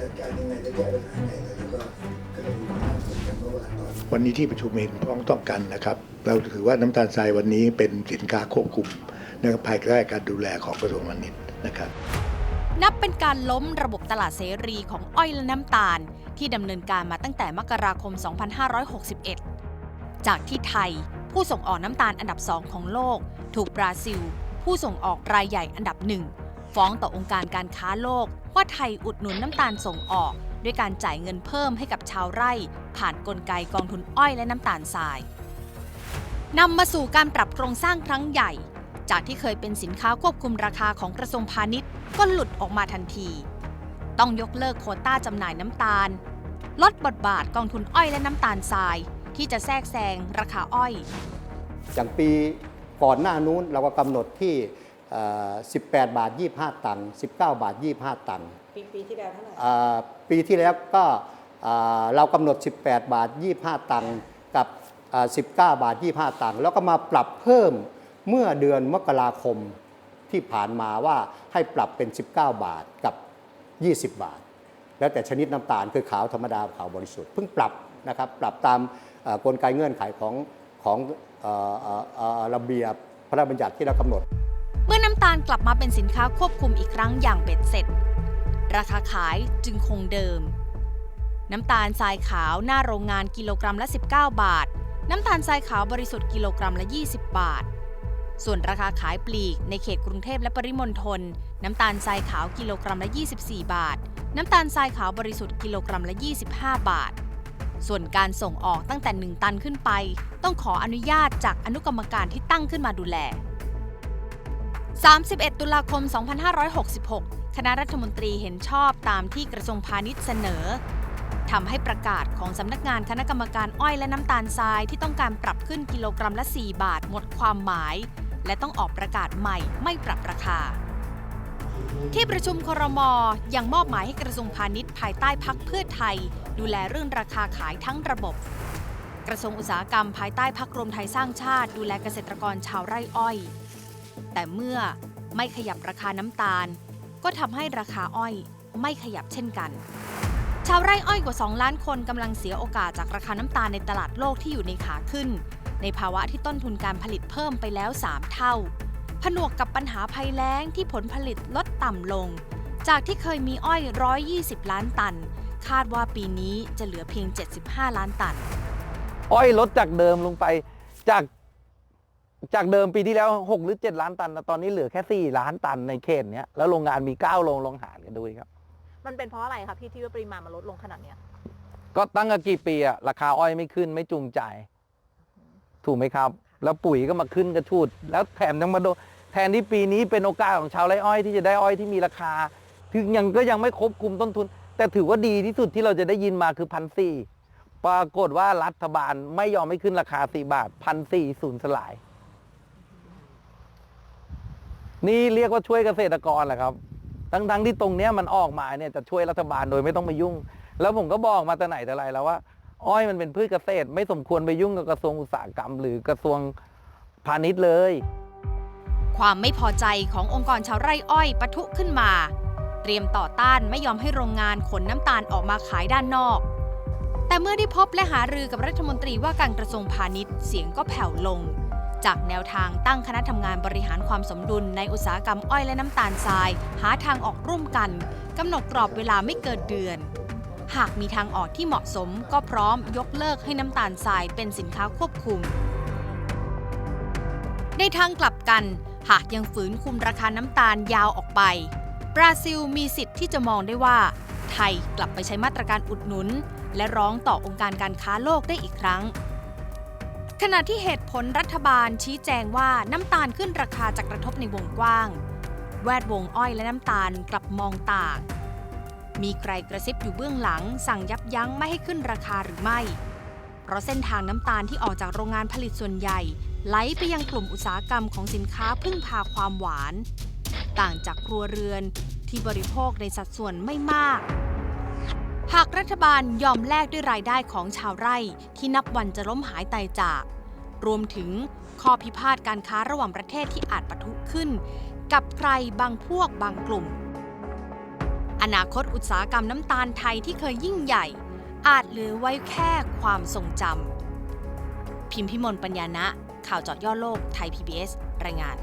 จัดการยังไงจะแก้ปัญหาไงแล้วก็วันนี้ที่ประชุมเห็นพ้องต้องกันนะครับ เราถือว่าน้ำตาลทรายวันนี้เป็นสินค้าควบคุมนภายใต้การดูแลของกระทรวงพาณิชย์นะครับ นับเป็นการล้มระบบตลาดเสรีของอ้อยและน้ำตาล ที่ดำเนินการมาตั้งแต่มกราคม 2561 จากที่ไทยผู้ส่งออกน้ำตาลอันดับสองของโลก ถูกบราซิล ผู้ส่งออกรายใหญ่อันดับหนึ่งฟ้องต่อองค์การการค้าโลก ว่าไทยอุดหนุนน้ำตาลส่งออก ด้วยการจ่ายเงินเพิ่มให้กับชาวไร่ ผ่านนกลไกกองทุนอ้อยและน้ำตาลทรายนำมาสู่การปรับโครงสร้างครั้งใหญ่ จากที่เคยเป็นสินค้าควบคุมราคาของกระทรวงพาณิชย์ ก็หลุดออกมาทันที ต้องยกเลิกโควต้าจำหน่ายน้ำตาล ลดบทบาทกองทุนอ้อยและน้ำตาลทราย ที่จะแทรกแซงราคาอ้อย อย่างปีก่อนหน้านู้นเราก็กำหนดที่ 18 บาท 25 ตังค์19 บาท 25 ตังค์ปีปีที่แล้วเท่าไหร่อ่าปีที่แล้วก็อ่าเรากำหนด 18 บาท 25 ตังค์กับอ่า19 บาท 25 ตังค์แล้วก็มาปรับเพิ่มเมื่อเดือนมกราคมที่ผ่านมาว่าให้ปรับเป็น 19 บาทกับ 20 บาท แล้วแต่ชนิดน้ำตาลคือขาวธรรมดาขาวบริสุทธิ์เพิ่งปรับนะครับปรับตามเอ่อกลไกเงื่อนไขของของเอ่อเอ่อเอ่อระเบียบพระราชบัญญัติที่เรากำหนดเมื่อน้ำ ตาลกลับมาเป็นสินค้าควบคุมอีกครั้งอย่างเบ็ดเสร็จ ราคาขายจึงคงเดิม น้ำตาลทรายขาวหน้าโรงงานกิโลกรัมละ 19 บาท น้ำตาลทรายขาวบริสุทธิ์กิโลกรัมละ 20 บาท ส่วนราคาขายปลีกในเขตกรุงเทพและปริมณฑลน้ำตาลทรายขาวกิโลกรัมละ 24 บาท น้ำตาลทรายขาวบริสุทธิ์กิโลกรัมละ 25 บาทส่วนการส่งออกตั้งแต่ 1 ตันขึ้นไป ต้องขออนุญาตจากอนุกรรมการที่ตั้งขึ้นมาดูแล 31 ตุลาคม 2566 คณะรัฐมนตรีเห็นชอบตามที่กระทรวงพาณิชย์เสนอทำให้ประกาศของสำนักงานคณะกรรมการอ้อยและน้ำตาลทรายที่ต้องการปรับขึ้นกิโลกรัมละ 4 บาทหมดความหมาย และต้องออกประกาศใหม่ไม่ปรับราคา ที่ประชุมครมยังมอบหมายให้กระทรวงพาณิชย์ภายใต้พักเพื่อไทย ดูแลเรื่องราคาขายทั้งระบบ กระทรวงอุตสาหกรรมภายใต้พักรวมไทยสร้างชาติ ดูแลเกษตรกรชาวไร่อ้อย แต่เมื่อไม่ขยับราคาน้ำตาล ก็ทำให้ราคาอ้อยไม่ขยับเช่นกัน ชาวไร่อ้อยกว่า 2 ล้านคนกำลังเสียโอกาสจากราคาน้ำตาลในตลาดโลกที่อยู่ในขาขึ้น ในภาวะที่ต้นทุนการผลิตเพิ่มไปแล้ว 3 เท่า ผนวกกับปัญหาภัยแล้งที่ผลผลิตลดต่ำลง จากที่เคยมีอ้อย 120 ล้านตัน คาดว่าปีนี้จะเหลือเพียง 75 ล้านตัน อ้อยลดจากเดิมลงไปจาก จากเดิมปีที่แล้ว 6 หรือ 7 ล้านตันนะตอนนี้เหลือแค่ 4 ล้านตันในเขตเนี้ยแล้วโรงงานมี 9 โรงลองหารกันดูครับ มันเป็นเพราะอะไรคะพี่ที่ว่าปริมาณมันลดลงขนาดเนี้ยก็ตั้งแต่กี่ปีอะราคาอ้อยไม่ขึ้นไม่จูงใจ ถูกไหมครับ แล้วปุ๋ยก็มาขึ้นกระชูด แล้วแถมยังมาโดนแทนที่ปีนี้เป็นโอกาสของชาวไร่อ้อยที่จะได้อ้อยที่มีราคา ถึงยังก็ยังไม่ครบคลุมต้นทุน แต่ถือว่าดีที่สุดที่เราจะได้ยินมาคือพันสี่ปรากฏว่ารัฐบาลไม่ยอมไม่ขึ้นราคาสี่บาทพันสี่ศูนย์สลาย นี่เรียกว่าช่วยเกษตรกรแหละครับ ทั้งๆที่ตรงเนี้ยมันออกมาเนี่ยจะช่วยรัฐบาลโดยไม่ต้องมายุ่ง แล้วผมก็บอกมาแต่ไหนแต่ไรแล้วว่า อ้อยมันเป็นพืชเกษตร ไม่สมควรไปยุ่งกับกระทรวงอุตสาหกรรม หรือกระทรวงพาณิชย์เลย ความไม่พอใจขององค์กรชาวไร่อ้อยปะทุขึ้นมา เตรียมต่อต้านไม่ยอมให้โรงงานขนน้ำตาลออกมาขายด้านนอก แต่เมื่อได้พบและหารือกับรัฐมนตรีว่าการกระทรวงพาณิชย์เสียงก็แผ่วลง จากแนวทางตั้งคณะทำงานบริหารความสมดุลในอุตสาหกรรมอ้อยและน้ำตาลทราย หาทางออกร่วมกันกำหนดกรอบเวลาไม่เกินเดือน หากมีทางออกที่เหมาะสมก็พร้อมยกเลิกให้น้ำตาลทรายเป็นสินค้าควบคุม ในทางกลับกัน หากยังฝืนคุมราคาน้ำตาลยาวออกไป บราซิลมีสิทธิ์ที่จะมองได้ว่า ไทยกลับไปใช้มาตรการอุดหนุน และร้องต่อองค์การการค้าโลกได้อีกครั้ง ขณะที่เหตุผลรัฐบาลชี้แจงว่าน้ำตาลขึ้นราคาจะกระทบในวงกว้าง แวดวงอ้อยและน้ำตาลกลับมองต่าง มีใครกระซิบอยู่เบื้องหลัง สั่งยับยั้งไม่ให้ขึ้นราคาหรือไม่ เพราะเส้นทางน้ำตาลที่ออกจากโรงงานผลิตส่วนใหญ่ไหลไปยังกลุ่มอุตสาหกรรมของสินค้าพึ่งพาความหวาน ต่างจากครัวเรือนที่บริโภคในสัดส่วนไม่มาก หากรัฐบาลยอมแลกด้วยรายได้ของชาวไร่ที่นับวันจะล้มหายตายจาก รวมถึงข้อพิพาทการค้าระหว่างประเทศที่อาจปะทุขึ้น กับใครบางพวกบางกลุ่ม อนาคตอุตสาหกรรมน้ำตาลไทยที่เคยยิ่งใหญ่ อาจเหลือไว้แค่ความทรงจำพิมพิมลปัญญานะ ข่าวจอดย่อโลกไทย PBS รายงาน